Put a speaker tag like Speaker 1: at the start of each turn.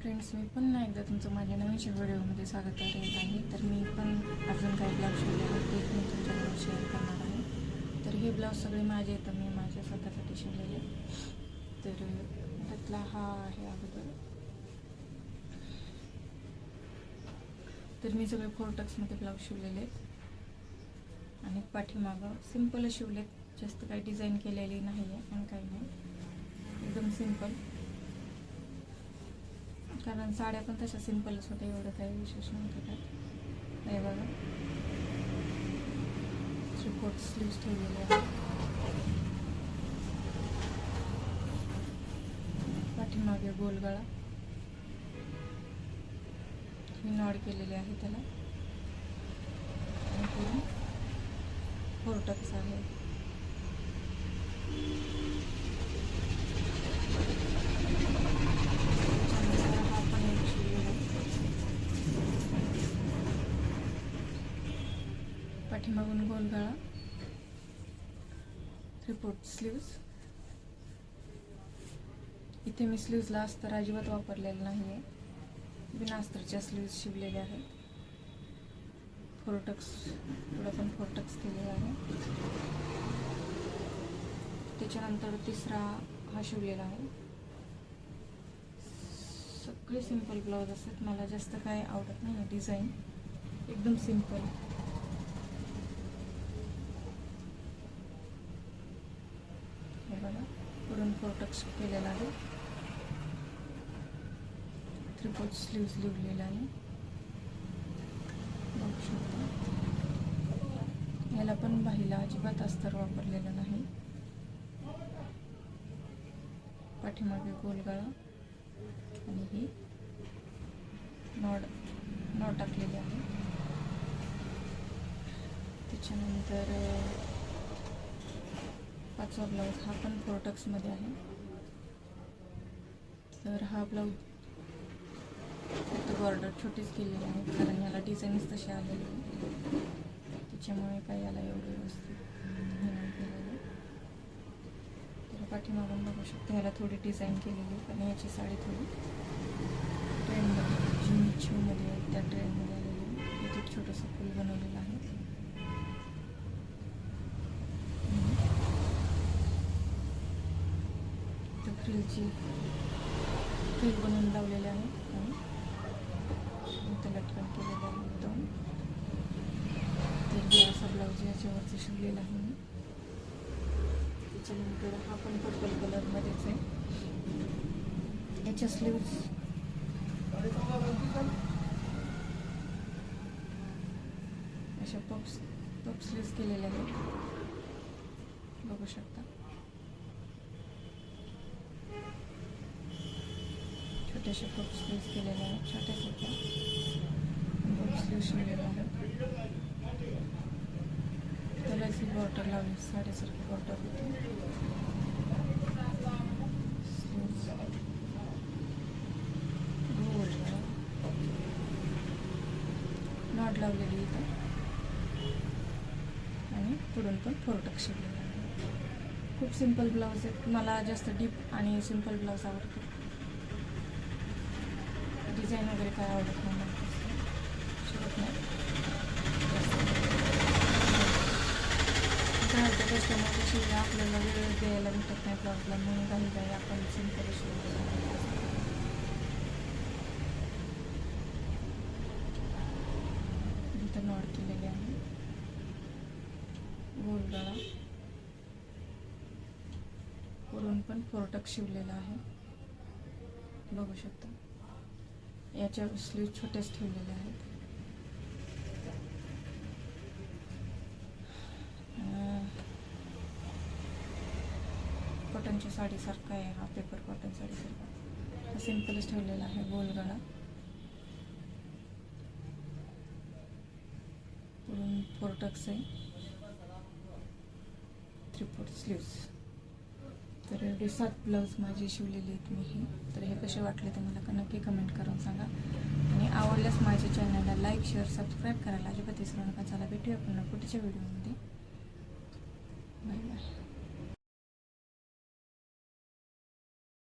Speaker 1: Friends मी पुन्हा एकदा तुमचं माझ्या नवीनच्या व्हिडिओमध्ये स्वागत करत आहे तर मी पण अजून काही ब्लाऊज शिवले आहेत ते मी तुमच्याबरोबर शेअर करणार आहे. तर हे ब्लाऊज सगळे माझे तर मी माझ्या स्वतःसाठी शिवलेले तर त्यातला हा आहे अगोदर. तर मी सगळे फोर टक्समध्ये ब्लाऊज शिवलेले आहेत. आणि पाठीमागं सिम्पलच शिवलेत जास्त काही डिझाईन केलेली नाही आहे आणि काही नाही. एकदम सिंपल कारण साड्या पण तशा सिम्पलच होत्या एवढं काही विशेष नव्हतं त्यात. हे बघा. थ्री फोर्थ स्लीव्स ठेवलेले आहे. पाठीमागे गोलगळा. ही नॉड केलेली आहे त्याला. आणि पुढे फोरटक्स आहे त्याच्यानंतर हा पण एक शिवलेला आहे. पाठीमागून गोलगळा थ्री फोर्थ स्लीव्ज इथे मी स्लीव्जला अस्तर अजिबात वापरलेलं नाही आहे बिना अस्तरच्या स्लीव्ज शिवलेल्या आहेत. फोरटक्स पुढं पण फोरटक्स केलेला आहे. त्याच्यानंतर तिसरा हा शिवलेला आहे. सगळे सिंपल ब्लाऊज असतात. मला जास्त काय आवडत नाही डिझाईन एकदम सिंपल हे बघा. पुढून फोरटक्स केलेला आहे. त्रिपोट स्लीव्ज लिवलेला आहे. बघू शकता. याला पण बाहीला अजिबात अस्तर वापरलेलं नाही. पाठीमागे गोलगळा. आणि ही नॉड नॉट टाकलेली आहे. त्याच्यानंतर पाचवा ब्लाऊज हा पण फोरटक्समध्ये आहे. तर हा ब्लाऊज फक्त बॉर्डर छोटीच केलेली आहे कारण याला डिझाईन्स तसे आलेली आहे त्याच्यामुळे काय याला एवढं व्यवस्थित केलेलं. तर पाठीमागून बघू शकतो ह्याला थोडी डिझाईन केलेली आहे, पण याची साडी थोडी ट्रेनमध्ये जी मिच्छूमध्ये त्या ट्रेनमध्ये आलेली आहे. इथे छोटंसं फूल बनवलेलं आहे. स्टीलची फ्रिलची बनवून लावलेली आहे. आणि इथं लटकन केलेलं आहे एकदम. तर असा ब्लाऊज याच्यावरती शिवलेला आहे मी. त्याच्यानंतर हा पण पर्पल कलरमध्येच आहे. याच्या स्लीव्स अशा पप्स पप स्लीव्स केलेल्या आहेत. बघू शकता. छोट्याशा खूप स्लीव्स केलेले आहेत. छोट्या छोटे खूप स्लीव्ह शिवलेल्या आहेत. त्याला अशी बॉर्डर लावली. साडीसारखी बॉर्डर होती. नॉट लावलेली इथं. आणि पुढून पण फोरटक शिवलेला आहे. खूप सिंपल ब्लाऊज आहेत. मला जास्त डीप आणि सिंपल ब्लाऊज आवडतो डिझाईन वगैरे काय आवडत नाही शिवत नाही. काय होतं कस्टमरच्या शिवाय आपल्याला वेळ द्यायला भेटत नाही प्रॉब्लेम म्हणून काही काही आपण सिंपल शिवतो इथं नॉड केलेले आहे. गोलगळा वरून पण फोरटक शिवलेला आहे. बघू शकता. याच्या स्लीव छोट्याच ठेवलेल्या आहेत. कॉटनच्या साडीसारखा आहे हा पेपर कॉटन साडीसारखा. हा सिम्पलच ठेवलेला आहे गोलगळा पुढून फोरटक्स आहे. थ्री फोर स्लीव्स तर एवढे सात ब्लाऊज माझे शिवलेले आहेत मी हे. तर हे कसे वाटले ते मला नक्की कमेंट करून सांगा. आणि आवडल्यास माझ्या चॅनलला लाईक शेअर सबस्क्राईब करायला अजिबात विसरू नका. चला भेटूया पुन्हा पुढच्या व्हिडिओमध्ये बाय बाय